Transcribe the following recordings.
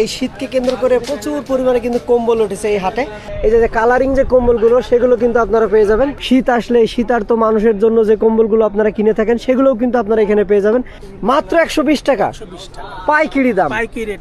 এই শীতকে কেন্দ্র করে প্রচুর পরিমাণে কিন্তু কম্বল উঠেছে এই হাটে। এই যে কালারিং যে কম্বলগুলো সেগুলো কিন্তু আপনারা পেয়ে যাবেন। শীত আসলে শীতার্ত মানুষের জন্য যে কম্বলগুলো আপনারা কিনে থাকেন সেগুলোও কিন্তু আপনারা এখানে পেয়ে যাবেন। মাত্র একশো বিশ টাকা। পাইকিরি দাম।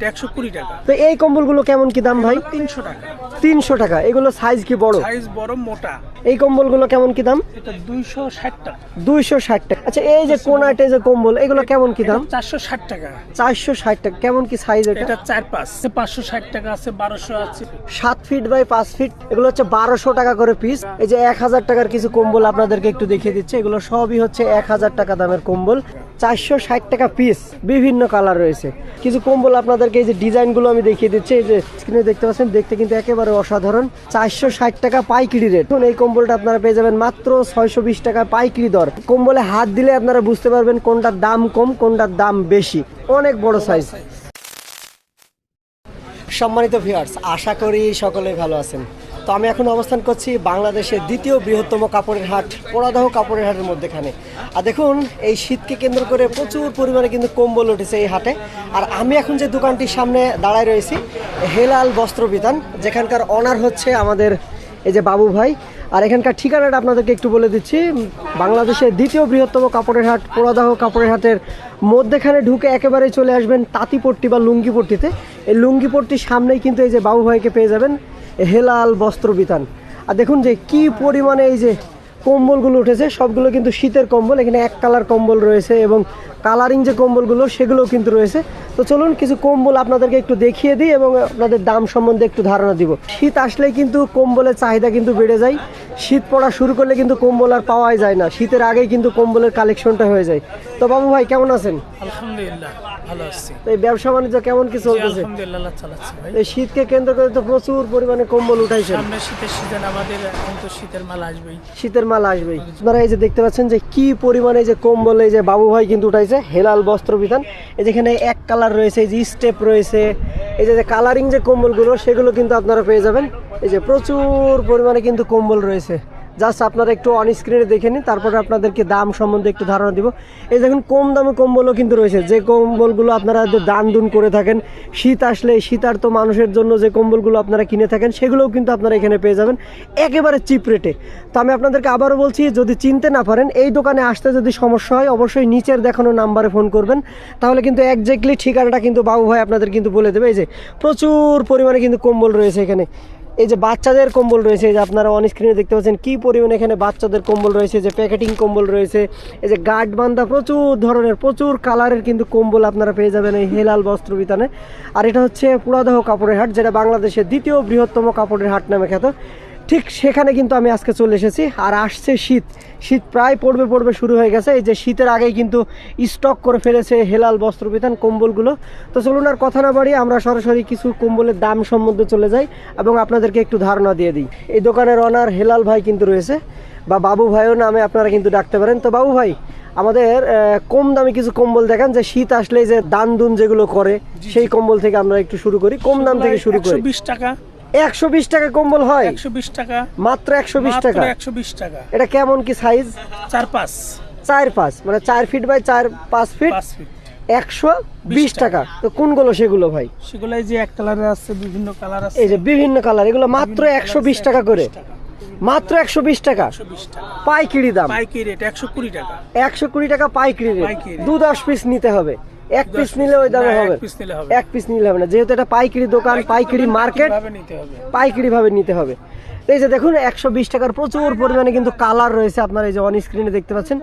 একশো কুড়ি টাকা। তো এই কম্বলগুলো কেমন কি দাম ভাই? তিনশো টাকা। তিনশো টাকা। এগুলো সাইজ কি বড়? সাইজ বড় মোটা। এই কম্বলগুলো কেমন কি দাম? এটা দুইশো ষাট টাকা। দুইশো ষাট টাকা। আচ্ছা এই যে কোনাটে যে কম্বল এগুলো কেমন কি দাম? চারশো ষাট টাকা। চারশো ষাট টাকা। কেমন কি সাইজ এটা? চার পাঁচ পাঁচশো ষাট টাকা আছে বারোশো আছে। সাত ফিট বাই পাঁচ ফিট এগুলো হচ্ছে বারোশো টাকা করে পিস এই যে এক হাজার টাকার কিছু কম্বল আপনাদেরকে একটু দেখিয়ে দিচ্ছে। এগুলো সবই হচ্ছে এক হাজার টাকা দামের কম্বল। চারশো ষাট টাকা পিস বিভিন্ন কালার রয়েছে। কিছু কম্বল আপনাদেরকে এই যে ডিজাইনগুলো আমি দেখিয়ে দিচ্ছি। এই যে স্ক্রিনে দেখতে পাচ্ছেন দেখতে কিন্তু একেবারে অসাধারণ। চারশো ষাট টাকা পাইকিরি রেট এখন এই কম্বলটা আপনারা পেয়ে যাবেন মাত্র ছয়শো বিশ টাকা পাইকিরি দর। কম্বলে হাত দিলে আপনারা বুঝতে পারবেন কোনটার দাম কম কোনটার দাম বেশি। অনেক বড় সাইজ সম্মানিত ভিউয়ার্স আশা করি সকলে ভালো আছেন। তো আমি এখন অবস্থান করছি বাংলাদেশের দ্বিতীয় বৃহত্তম কাপড়ের হাট, পোড়াদহ কাপড়ের হাটের মধ্যেখানে। আর দেখুন, এই শীতকে কেন্দ্র করে প্রচুর পরিমাণে কিন্তু কম্বল উঠেছে এই হাটে। আর আমি এখন যে দোকানটির সামনে দাঁড়ায় রয়েছি, হেলাল বস্ত্র বিতান, যেখানকার অনার হচ্ছে আমাদের এই যে বাবু ভাই আর এখানকার ঠিকানাটা আপনাদেরকে একটু বলে দিচ্ছি। বাংলাদেশের দ্বিতীয় বৃহত্তম কাপড়ের হাট পোড়াদাহ কাপড়ের হাটের মধ্যেখানে ঢুকে একেবারে চলে আসবেন তাঁতিপট্টি বা লুঙ্গিপট্টিতে। এই লুঙ্গিপট্টির সামনেই কিন্তু এই যে বাবু ভাইকে পেয়ে যাবেন হেলাল বস্ত্র বিতান। আর দেখুন যে কি পরিমাণে এই যে কম্বলগুলো উঠেছে, সবগুলো কিন্তু শীতের কম্বল, এখানে এক কালার কম্বল রয়েছে এবং কালারিং যে কম্বলগুলো, সেগুলোও কিন্তু রয়েছে। তো চলুন কিছু কম্বল আপনাদেরকে একটু দেখিয়ে দিই এবং আপনাদের দাম সম্বন্ধে একটু ধারণা দিব। শীত আসলেই কিন্তু কম্বলের চাহিদা কিন্তু বেড়ে যায়। শীত পড়া শুরু করলে কিন্তু কম্বল আর পাওয়াই যায় না। শীতের আগেই কিন্তু কম্বলের কালেকশনটা হয়ে যায়। তো বাবু ভাই কেমন আছেন? আলহামদুলিল্লাহ ভালো আছি। এই ব্যবসা বাণিজ্য কেমন কি চলতেছে? আলহামদুলিল্লাহ আল্লাহ ভাই। এই শীতকে কেন্দ্র করে তো প্রচুর পরিমাণে কম্বল উঠাইছেন। সামনে শীতের সিজন আমাদের এখন তো শীতের মাল আসবেই। শীতের মাল আসবেই। আপনারা এই যে দেখতে পাচ্ছেন যে কি পরিমাণে যে কম্বল এই যে বাবু ভাই কিন্তু উঠাইছে হেলাল বস্ত্র বিধান। এই যেখানে এক কালার রয়েছে এই যে স্টেপ রয়েছে এই যে কালারিং যে কম্বলগুলো সেগুলো কিন্তু আপনারা পেয়ে যাবেন। এই যে প্রচুর পরিমাণে কিন্তু কম্বল রয়েছে। জাস্ট আপনারা একটু অন স্ক্রিনে দেখে নিন, তারপরে আপনাদেরকে দাম সম্বন্ধে একটু ধারণা দিব। এই দেখুন, কম দামে কম্বলও কিন্তু রয়েছে। যে কম্বলগুলো আপনারা দান দুন করে থাকেন, শীত আসলে শীতার্ত মানুষের জন্য যে কম্বলগুলো আপনারা কিনে থাকেন, সেগুলোও কিন্তু আপনারা এখানে পেয়ে যাবেন। একেবারে চিপ রেটে তো আমি আপনাদেরকে আবারও বলছি, যদি চিনতে না পারেন, এই দোকানে আসতে যদি সমস্যা হয়, অবশ্যই নিচের দেখানো নাম্বারে ফোন করবেন। তাহলে কিন্তু একজ্যাক্টলি ঠিকানাটা কিন্তু বাবু ভাই আপনাদের কিন্তু বলে দেবে। এই যে প্রচুর পরিমাণে কিন্তু কম্বল রয়েছে এখানে। এই যে বাচ্চাদের কম্বল রয়েছে যে আপনারা অন স্ক্রিনে দেখতে পাচ্ছেন কী পরিমাণ এখানে বাচ্চাদের কম্বল রয়েছে যে প্যাকেটিং কম্বল রয়েছে, এই যে গার্ড বান্ধা প্রচুর ধরনের, প্রচুর কালারের কিন্তু কম্বল আপনারা পেয়ে যাবেন এই হেলাল বস্ত্র বিতানে। আর এটা হচ্ছে পুরাদহ কাপড়ের হাট, যেটা বাংলাদেশের দ্বিতীয় বৃহত্তম কাপড়ের হাট নামে খ্যাত। ঠিক সেখানে কিন্তু আমি আজকে চলে এসেছি আর আসছে শীত। শীত প্রায় পড়বে পড়বে শুরু হয়ে গেছে। এই যে শীতের আগেই কিন্তু স্টক করে ফেলেছে হেলাল বস্ত্র বিধান কম্বলগুলো। তো চলুন আর কথা না বাড়িয়ে আমরা সরাসরি কিছু কম্বলের দাম সম্বন্ধে চলে যাই এবং আপনাদেরকে একটু ধারণা দিয়ে দিই। এই দোকানের অনার হেলাল ভাই কিন্তু রয়েছে বা বাবু ভাইও নামে আপনারা কিন্তু ডাকতে পারেন। তো বাবু ভাই আমাদের কম দামে কিছু কম্বল দেখান যে শীত আসলে যে দান দুন যেগুলো করে সেই কম্বল থেকে আমরা একটু শুরু করি। কম দাম থেকে শুরু করি। বিশ টাকা। একশো বিশ টাকা কম্বল হয়? একশো বিশ টাকা। মাত্র একশো বিশ টাকা? একশো বিশ টাকা। এটা কেমন কি সাইজ চার পাঁচ চার পাঁচ মানে চার ফিট বাই চার পাঁচ ফিট একশো বিশ টাকা। তো কোনগুলো সেগুলো ভাই? সেগুলো এই যে এক কালারের আছে বিভিন্ন কালার আছে। এই যে বিভিন্ন কালার এগুলো মাত্র একশো বিশ টাকা করে। মাত্র একশো বিশ টাকা। পাইকারি দাম। পাইকারি রেট একশো কুড়ি টাকা। একশো কুড়ি টাকা পাইকারি রেট পাইকারি। দু দশ পিস নিতে হবে। এক পিস নিলে ওই দামে হবে। এক পিস নিলে হবে না। যেহেতু এটা পাইকারি দোকান পাইকারি মার্কেট ভাবে নিতে হবে? পাইকারি ভাবে নিতে হবে। এই যে দেখুন একশো বিশ টাকার প্রচুর পরিমাণে কিন্তু কালার রয়েছে আপনারা এই যে অন স্ক্রিনে দেখতে পাচ্ছেন।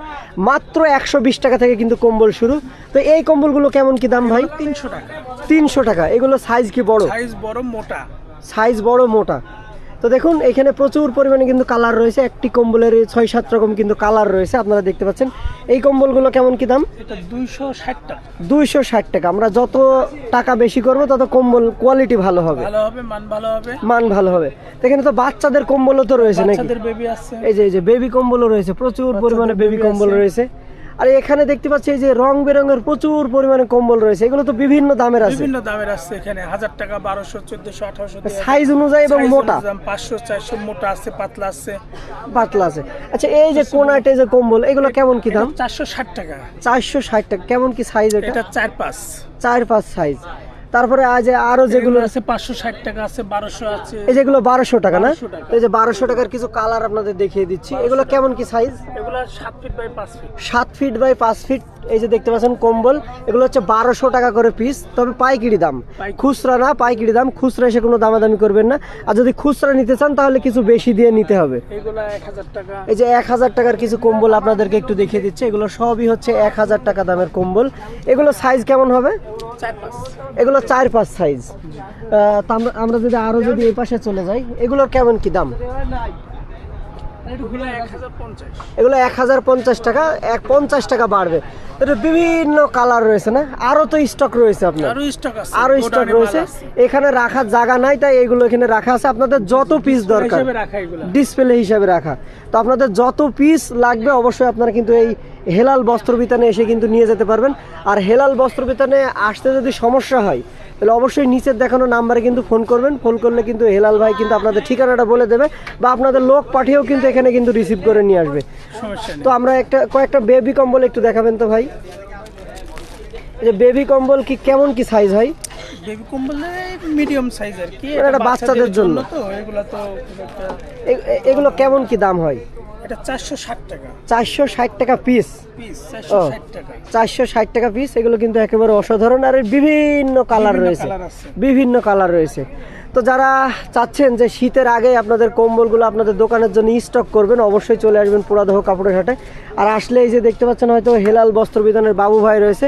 মাত্র একশো বিশ টাকা থেকে কিন্তু কম্বল শুরু। তো এই কম্বলগুলো কেমন কি দাম ভাই? তিনশো টাকা। তিনশো টাকা। এগুলো সাইজ কি বড়? সাইজ বড় মোটা। সাইজ বড় মোটা। তো দেখুন এখানে প্রচুর পরিমাণে কিন্তু কালার রয়েছে। একটি কম্বলের ছয় সাত রকম কিন্তু কালার রয়েছে আপনারা দেখতে পাচ্ছেন। এই কম্বলগুলো কেমন কি দাম? দুইশো ষাট টাকা। দুইশো ষাট টাকা। আমরা যত টাকা বেশি করব তত কম্বল কোয়ালিটি ভালো হবে। মান ভালো হবে। এখানে তো বাচ্চাদের কম্বলও তো রয়েছে নাকি? এই যে এই যে বেবি কম্বলও রয়েছে। প্রচুর পরিমাণে বেবি কম্বল রয়েছে। আর এখানে দেখতে পাচ্ছি এই যে রং বেরঙের প্রচুর পরিমাণে কম্বল রয়েছে। এগুলো তো বিভিন্ন দামের আছে। বিভিন্ন দামের আছে এখানে। হাজার টাকা বারোশো চোদ্দশো আঠারোশো সাইজ অনুযায়ী এবং মোটা? পাঁচশো চারশো মোটা আছে পাতলা আছে। পাতলা আছে। আচ্ছা এই যে কোনাটে যে কম্বল এগুলো কেমন কি দাম? চারশো ষাট টাকা। চারশো ষাট টাকা। কেমন কি সাইজ এটা? চার পাঁচ। চার পাঁচ সাইজ তারপরে আজ আরও যেগুলো আছে পাঁচশো ষাট টাকা আছে বারোশো আছে। এই যেগুলো বারোশো টাকা না? এই যে বারোশো টাকার কিছু কালার আপনাদের দেখিয়ে দিচ্ছি। এগুলো কেমন কি সাইজ এগুলো সাত ফিট বাই পাঁচ ফিট সাত ফিট বাই পাঁচ ফিট এই যে দেখতে পাচ্ছেন কম্বল। এগুলো হচ্ছে বারোশো টাকা করে পিস তবে পাইকিরি দাম। খুচরা না পাইকিরি দাম। খুচরা এসে কোনো দামাদামি করবেন না। আর যদি খুচরা নিতে চান তাহলে কিছু বেশি দিয়ে নিতে হবে। এই যে এক হাজার টাকার কিছু কম্বল আপনাদেরকে একটু দেখিয়ে দিচ্ছে। এগুলো সবই হচ্ছে এক হাজার টাকা দামের কম্বল। এগুলো সাইজ কেমন হবে? এগুলো চার পাঁচ সাইজ আমরা যদি আরও যদি এই পাশে চলে যাই, এগুলোর কেমন কি দাম? এগুলো এক হাজার পঞ্চাশ। টাকা এক পঞ্চাশ টাকা বাড়বে। এটা বিভিন্ন কালার রয়েছে না? আরও তো স্টক রয়েছে আপনার। আরও স্টক রয়েছে। এখানে রাখার জায়গা নাই তাই এগুলো এখানে রাখা আছে। আপনাদের যত পিস দরকার ডিসপ্লে হিসাবে রাখা। তো আপনাদের যত পিস লাগবে অবশ্যই আপনারা কিন্তু এই হেলাল বস্ত্র বিতানে এসে কিন্তু নিয়ে যেতে পারবেন। আর হেলাল বস্ত্র বিতানে আসতে যদি সমস্যা হয় তাহলে অবশ্যই নিচের দেখানো নাম্বারে কিন্তু ফোন করবেন। ফোন করলে কিন্তু হেলাল ভাই কিন্তু আপনাদের ঠিকানাটা বলে দেবে বা আপনাদের লোক পাঠিয়েও কিন্তু এখানে কিন্তু রিসিভ করে নিয়ে আসবে। তো আমরা একটা কয়েকটা বেবি কম্বল একটু দেখাবেন তো ভাই। এই যে বেবি কম্বল কি কেমন কি সাইজ হয় বেবি কম্বল মিডিয়াম সাইজ আর কি। এটা বাচ্চাদের জন্য। তো এগুলো তো এগুলো কেমন কি দাম হয়? এটা চারশো ষাট টাকা। চারশো ষাট টাকা পিস টাকা। পিস এগুলো কিন্তু একেবারে অসাধারণ আর বিভিন্ন কালার রয়েছে। বিভিন্ন কালার রয়েছে। তো যারা চাচ্ছেন যে শীতের আগে আপনাদের কম্বলগুলো আপনাদের দোকানের জন্য স্টক করবেন অবশ্যই চলে আসবেন পুরাদহ কাপড়ের হাটে। আর আসলে এই যে দেখতে পাচ্ছেন হয়তো হেলাল বস্ত্র বিধানের বাবু ভাই রয়েছে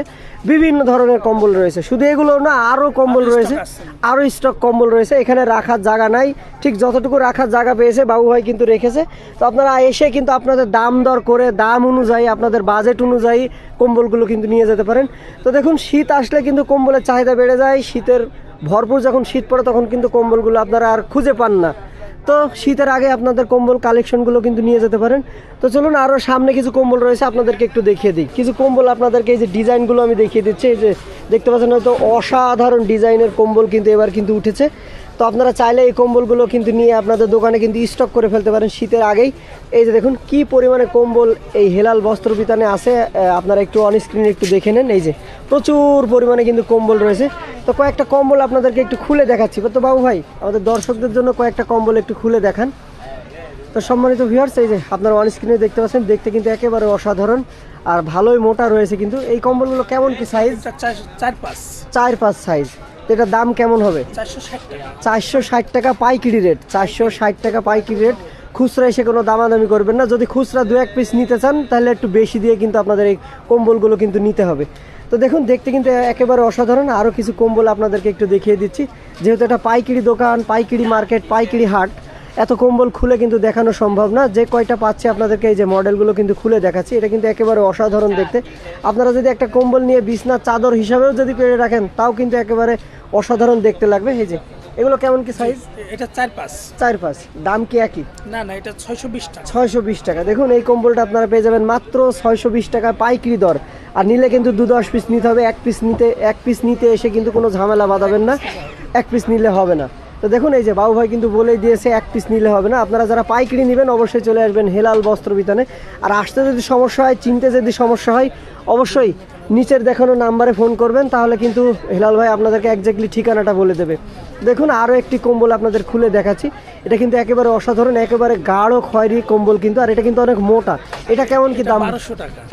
বিভিন্ন ধরনের কম্বল রয়েছে। শুধু এগুলো না আরও কম্বল রয়েছে আরও স্টক কম্বল রয়েছে। এখানে রাখার জায়গা নাই। ঠিক যতটুকু রাখার জায়গা পেয়েছে বাবু ভাই কিন্তু রেখেছে। তো আপনারা এসে কিন্তু আপনাদের দাম দর করে দাম অনুযায়ী আপনাদের বাজেট অনুযায়ী কম্বলগুলো কিন্তু নিয়ে যেতে পারেন। তো দেখুন শীত আসলে কিন্তু কম্বলের চাহিদা বেড়ে যায়। শীতের ভরপুর যখন শীত পড়ে তখন কিন্তু কম্বলগুলো আপনারা আর খুঁজে পান না। তো শীতের আগে আপনাদের কম্বল কালেকশনগুলো কিন্তু নিয়ে যেতে পারেন। তো চলুন আরও সামনে কিছু কম্বল রয়েছে, আপনাদেরকে একটু দেখিয়ে দিই। কিছু কম্বল আপনাদেরকে এই যে ডিজাইনগুলো আমি দেখিয়ে দিচ্ছি, এই যে দেখতে পাচ্ছেন হয়তো অসাধারণ ডিজাইনের কম্বল কিন্তু এবার কিন্তু উঠেছে। তো আপনারা চাইলে এই কম্বলগুলো কিন্তু নিয়ে আপনাদের দোকানে কিন্তু স্টক করে ফেলতে পারেন শীতের আগেই। এই যে দেখুন কি পরিমাণে কম্বল এই হেলাল বস্ত্র বিতানে আছে আপনারা একটু অন স্ক্রিনে একটু দেখে নেন। এই যে প্রচুর পরিমাণে কিন্তু কম্বল রয়েছে। তো কয়েকটা কম্বল আপনাদেরকে একটু খুলে দেখাচ্ছি। তো বাবু ভাই আমাদের দর্শকদের জন্য কয়েকটা কম্বল একটু খুলে দেখান। তো সম্মানিত ভিউয়ার্স এই যে আপনারা অন স্ক্রিনে দেখতে পাচ্ছেন দেখতে কিন্তু একেবারে অসাধারণ আর ভালোই মোটা রয়েছে কিন্তু। এই কম্বলগুলো কেমন কি সাইজ চার- পাঁচ। চার পাঁচ সাইজ এটার দাম কেমন হবে? চারশো ষাট টাকা। চারশো ষাট টাকা পাইকারি রেট চারশো ষাট টাকা পাইকিরি রেট খুচরা এসে কোনো দামাদামি করবেন না। যদি খুচরা দু এক পিস নিতে চান তাহলে একটু বেশি দিয়ে কিন্তু আপনাদের এই কম্বলগুলো কিন্তু নিতে হবে। তো দেখুন দেখতে কিন্তু একেবারে অসাধারণ। আরও কিছু কম্বল আপনাদেরকে একটু দেখিয়ে দিচ্ছি। যেহেতু এটা পাইকিরি দোকান পাইকিরি মার্কেট পাইকিরি হাট এত কম্বল খুলে কিন্তু দেখানো সম্ভব না। যে কয়টা পাচ্ছে আপনাদেরকে এই যে মডেলগুলো কিন্তু খুলে দেখাচ্ছি। এটা কিন্তু একেবারে অসাধারণ দেখতে। আপনারা যদি একটা কম্বল নিয়ে বিছনার চাদর হিসাবেও যদি পেরে রাখেন তাও কিন্তু একেবারে অসাধারণ দেখতে লাগবে। এই যে এগুলো কেমন কি সাইজ এটা চার পাঁচ। চার পাঁচ। দাম কি একই? না না এটা ছয়শো বিশ টাকা। ছয়শো বিশ টাকা। দেখুন এই কম্বলটা আপনারা পেয়ে যাবেন মাত্র ছয়শো বিশ টাকা পাইকারি দর। আর নিলে কিন্তু দু দশ পিস নিতে হবে। এক পিস নিতে এক পিস নিতে এসে কিন্তু কোনো ঝামেলা বাঁধাবেন না। এক পিস নিলে হবে না। তো দেখুন এই যে বাবু ভাই কিন্তু বলেই দিয়েছে, এক পিস নিলে হবে না। আপনারা যারা পাইকারি নেবেন, অবশ্যই চলে আসবেন হেলাল বস্ত্র বিতানে আর আসতে যদি সমস্যা হয়, চিনতে যদি সমস্যা হয়, অবশ্যই নিচের দেখানো নাম্বারে ফোন করবেন তাহলে কিন্তু হেলাল ভাই আপনাদেরকে একজাক্টলি ঠিকানাটা বলে দেবে। দেখুন আরও একটি কম্বল আপনাদের খুলে দেখাচ্ছি। এটা কিন্তু একেবারে অসাধারণ একেবারে গাঢ় খয়েরি কম্বল কিন্তু আর এটা কিন্তু অনেক মোটা। এটা কেমন কি দাম?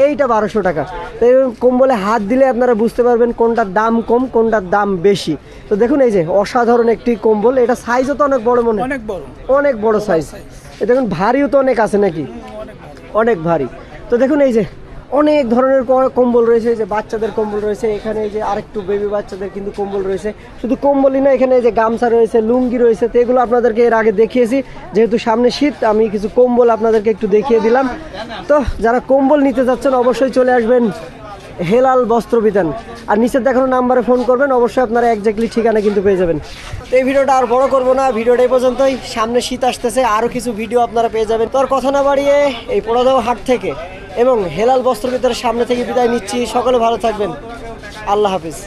এইটা বারোশো টাকা। তো এই কম্বলে হাত দিলে আপনারা বুঝতে পারবেন কোনটার দাম কম কোনটার দাম বেশি। তো দেখুন এই যে অসাধারণ একটি কম্বল এটা সাইজও তো অনেক বড় মনে অনেক বড়। অনেক বড় সাইজ দেখুন ভারীও তো অনেক আছে নাকি? অনেক ভারী। তো দেখুন এই যে অনেক ধরনের কম্বল রয়েছে, যে বাচ্চাদের কম্বল রয়েছে, এখানে যে আরেকটু বেবি বাচ্চাদের কিন্তু কম্বল রয়েছে। শুধু কম্বলই না, এখানে যে গামছা রয়েছে, লুঙ্গি রয়েছে, তো এগুলো আপনাদেরকে এর আগে দেখিয়েছি। যেহেতু সামনে শীত, আমি কিছু কম্বল আপনাদেরকে একটু দেখিয়ে দিলাম। তো যারা কম্বল নিতে যাচ্ছেন, অবশ্যই চলে আসবেন হেলাল বস্ত্র বিতান আর নিচের দেখানো নাম্বারে ফোন করবেন, অবশ্যই আপনারা একজাক্টলি ঠিকানা কিন্তু পেয়ে যাবেন। তো এই ভিডিওটা আর বড় করব না, ভিডিওটা এই পর্যন্তই। সামনে শীত আসতেছে আরও কিছু ভিডিও আপনারা পেয়ে যাবেন। তোর কথা না বাড়িয়ে, এই পোড়াদাও হাট থেকে এবং হেলাল বস্ত্র বিতানের সামনে থেকে বিদায় নিচ্ছি। সকলে ভালো থাকবেন। আল্লাহ হাফিজ।